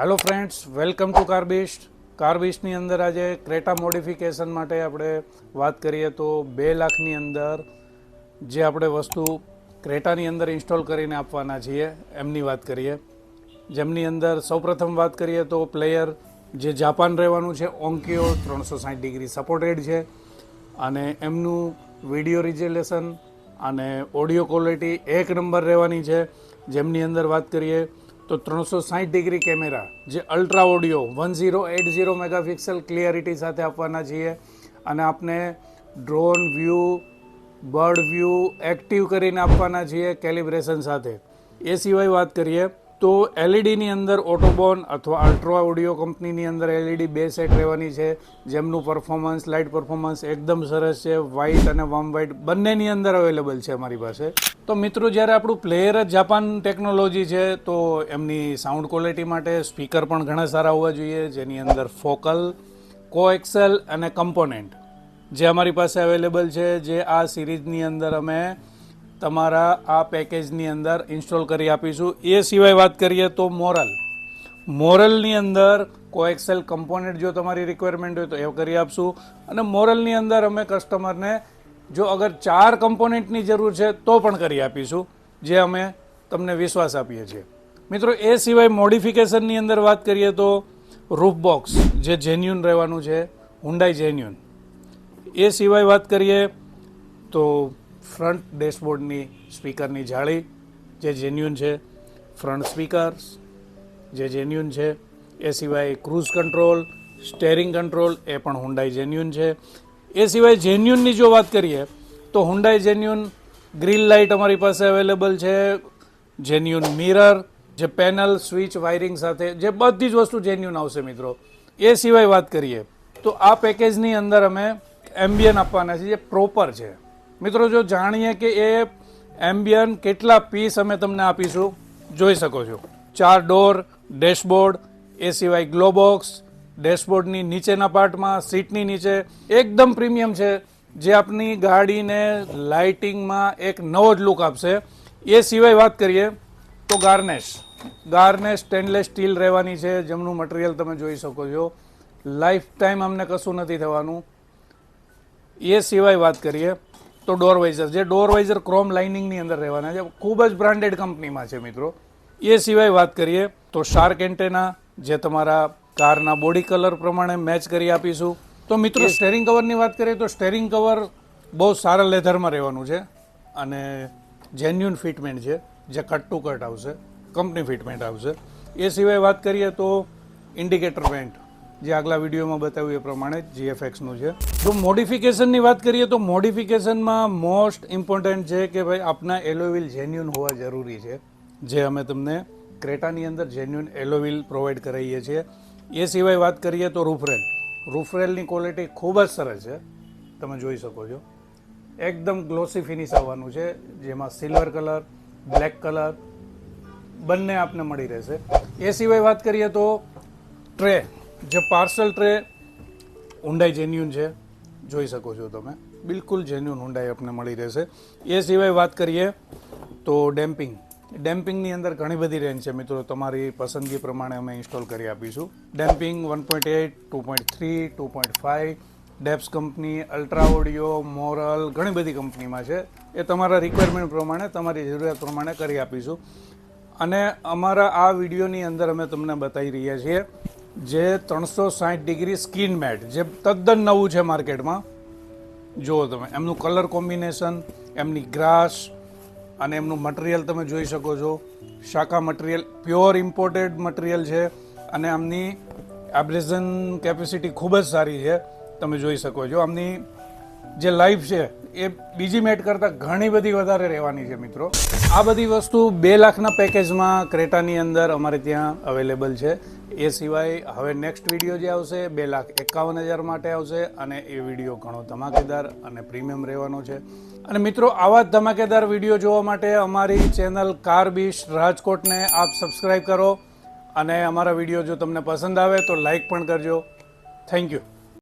Hello friends welcome to Carbist કાર્બિસ્ટની અંદર આજે Creta modification માટે આપણે વાત કરીએ તો બે લાખની અંદર જે આપણે વસ્તુ ક્રેટાની અંદર ઇન્સ્ટોલ કરીને આપવાના છીએ, એમની વાત કરીએ. જેમની અંદર સૌપ્રથમ વાત કરીએ તો પ્લેયર જે જાપાન રહેવાનું છે ઓન્કિયો ત્રણસો સાઠ ડિગ્રી સપોર્ટેડ છે. અને એમનું વીડિયો રિઝોલ્યુશન અને ઓડિયો ક્વોલિટી એક નંબર રહેવાની છે. જેમની અંદર વાત કરીએ તો ત્રણસો સાઠ ડિગ્રી કેમેરા, જે ultra audio one zero eight zero megapixel clarity સાથે આપવાના છીએ. અને આપને drone view bird view active કરીને આપવાના છીએ કેલિબ્રેશન સાથે. એ સિવાય વાત કરીએ તો એલઈડીની અંદર ઓટોબોન અથવા અલ્ટ્રા ઓડિયો કંપનીની અંદર એલઈડી બે સેટ રહેવાની છે. જેમનું પરફોર્મન્સ લાઇટ પરફોર્મન્સ એકદમ સરસ છે. વ્હાઇટ અને વોર્મ વ્હાઇટ બંનેની અંદર અવેલેબલ છે અમારી પાસે. તો મિત્રો, જ્યારે આપણું પ્લેયર જ જાપાન ટેકનોલોજી છે, તો એમની સાઉન્ડ ક્વોલિટી માટે સ્પીકર પણ ઘણા સારા હોવા જોઈએ. જેની અંદર ફોકલ કોએક્સેલ અને કમ્પોનેન્ટ જે અમારી પાસે અવેલેબલ છે. જે આ સિરીઝની અંદર અમે તમારા આ પેકેજની અંદર ઇન્સ્ટોલ કરી આપીશું. એ સિવાય વાત કરીએ તો મોરલ. મોરલની અંદર કોએક્સેલ કમ્પોનેન્ટ જો તમારી રિક્વાયરમેન્ટ હોય તો એ કરી આપશું. અને મોરલની અંદર અમે કસ્ટમરને જો અગર ચાર કમ્પોનેન્ટની જરૂર છે તો પણ કરી આપીશું, જે અમે તમને વિશ્વાસ આપીએ છીએ. મિત્રો, એ સિવાય મોડિફિકેશનની અંદર વાત કરીએ તો રૂફ બોક્સ જે જેન્યુન રહેવાનું છે હુન્ડાઈ જેન્યુન એ સિવાય વાત કરીએ તો ફ્રન્ટ ડેશબોર્ડની સ્પીકરની જાળી, જે જેન્યુન છે. ફ્રન્ટ સ્પીકર્સ, જે જેન્યુન છે. એ સિવાય ક્રૂઝ કંટ્રોલ, સ્ટેરિંગ કંટ્રોલ, એ પણ હુન્ડાઈ જેન્યુન છે. એ સિવાય જેન્યુનની જો વાત કરીએ, તો હુન્ડાઈ જેન્યુન ગ્રીલ લાઇટ અમારી પાસે અવેલેબલ છે જેન્યુન મિરર જે પેનલ સ્વિચ વાયરિંગ સાથે, જે બધી જ વસ્તુ જેન્યુન આવશે મિત્રો. એ સિવાય વાત કરીએ, તો આ પેકેજની અંદર અમે એમ્બિયન આપવાના છે જે પ્રોપર છે. મિત્રો, જો જાણીએ કે એ એમ્બિયન કેટલા પીસ અમે તમને આપીશું, જોઈ શકો છો. ચાર ડોર, ડેશબોર્ડ, એ સિવાય ગ્લોબોક્સ ડેશબોર્ડની નીચેના પાર્ટમાં, સીટની નીચે. એકદમ પ્રીમિયમ છે. જે આપની ગાડીને લાઇટિંગમાં એક નવો જ લુક આપશે. એ સિવાય વાત કરીએ તો ગાર્નેશ. ગાર્નેશ સ્ટેનલેસ સ્ટીલ રહેવાની છે. જેમનું મટીરિયલ તમે જોઈ શકો છો. લાઈફ ટાઈમ અમને કશું નથી થવાનું. એ સિવાય વાત કરીએ તો ડોર વાઇઝર જે ડોર વાઇઝર ક્રોમ લાઇનિંગની અંદર રહેવાના છે. ખૂબ જ બ્રાન્ડેડ કંપનીમાં છે મિત્રો. એ સિવાય વાત કરીએ તો શાર્ક એન્ટેના જે તમારા કારના બોડી કલર પ્રમાણે મેચ કરી આપીશું. તો મિત્રો સ્ટેરિંગ કવરની વાત કરીએ તો સ્ટેરિંગ કવર બહુ સારા લેધરમાં રહેવાનું છે અને જેન્યુન ફિટમેન્ટ છે જે કટ ટુ કટ આવશે કંપની ફિટમેન્ટ આવશે. એ સિવાય વાત કરીએ તો ઇન્ડિકેટર પેન્ટ જે આગલા વિડીયોમાં બતાવ્યું એ પ્રમાણે જીએફએક્સનું છે. જો મોડિફિકેશનની વાત કરીએ તો મોડિફિકેશનમાં મોસ્ટ ઇમ્પોર્ટન્ટ છે કે ભાઈ આપના એલોવિલ જેન્યુન હોવા જરૂરી છે. જે અમે તમને ક્રેટાની અંદર જેન્યુન એલોવિલ પ્રોવાઈડ કરાવીએ છીએ. એ સિવાય વાત કરીએ તો રૂફરેલ. રૂફરેલની ક્વોલિટી ખૂબ જ સરસ છે. તમે જોઈ શકો છો. એકદમ ગ્લોસી ફિનિશ આવવાનું છે, જેમાં સિલ્વર કલર બ્લેક કલર બંને આપને મળી રહેશે. એ સિવાય વાત કરીએ તો ટ્રે જે પાર્સલ ટ્રે ઊંડાઈ જેન્યુન છે, જોઈ શકો છો તમે. બિલકુલ જેન્યુન ઊંડાઈ આપને મળી રહેશે. એ સિવાય વાત કરીએ તો ડેમ્પિંગ. ડેમ્પિંગની અંદર ઘણી બધી રેન્જ છે. મિત્રો, તમારી પસંદગી પ્રમાણે અમે ઇન્સ્ટોલ કરી આપીશું. Damping one point eight, two point three, two point five depths company, ultra audio, Morel, ઘણી બધી કંપનીમાં છે. એ તમારા રિક્વાયરમેન્ટ પ્રમાણે, તમારી જરૂરિયાત પ્રમાણે કરી આપીશું. અને અમારા આ વિડીયોની અંદર અમે તમને બતાવી રહ્યા છીએ જે ત્રણસો સાઠ ડિગ્રી સ્કીન મેટ, જે તદ્દન નવું છે માર્કેટમાં. જુઓ તમે, એમનું કલર કોમ્બિનેશન, એમની ગ્રાસ અને એમનું મટીરિયલ તમે જોઈ શકો છો. શાખા મટીરિયલ, પ્યોર ઇમ્પોર્ટેડ મટીરિયલ છે અને આમની એબ્રેઝન કેપેસિટી ખૂબ જ સારી છે. તમે જોઈ શકો છો, આમની જે લાઈફ છે એ બીજી મેટ કરતાં ઘણી બધી વધારે રહેવાની છે મિત્રો. આ બધી વસ્તુ બે લાખના પેકેજમાં ક્રેટાની અંદર અમારે ત્યાં અવેલેબલ છે. એ સિવાય હવે નેક્સ્ટ વીડિયો જે આવશે બે લાખ એકાવન હજાર માટે આવશે અને એ વીડિયો ઘણો ધમાકેદાર અને પ્રીમિયમ રહેવાનો છે. અને મિત્રો, આવા જ ધમાકેદાર વીડિયો જોવા માટે અમારી ચેનલ કાર બીશ રાજકોટને આપ સબસ્ક્રાઈબ કરો. અને અમારા વીડિયો જો તમને પસંદ આવે તો લાઈક પણ કરજો. Thank you.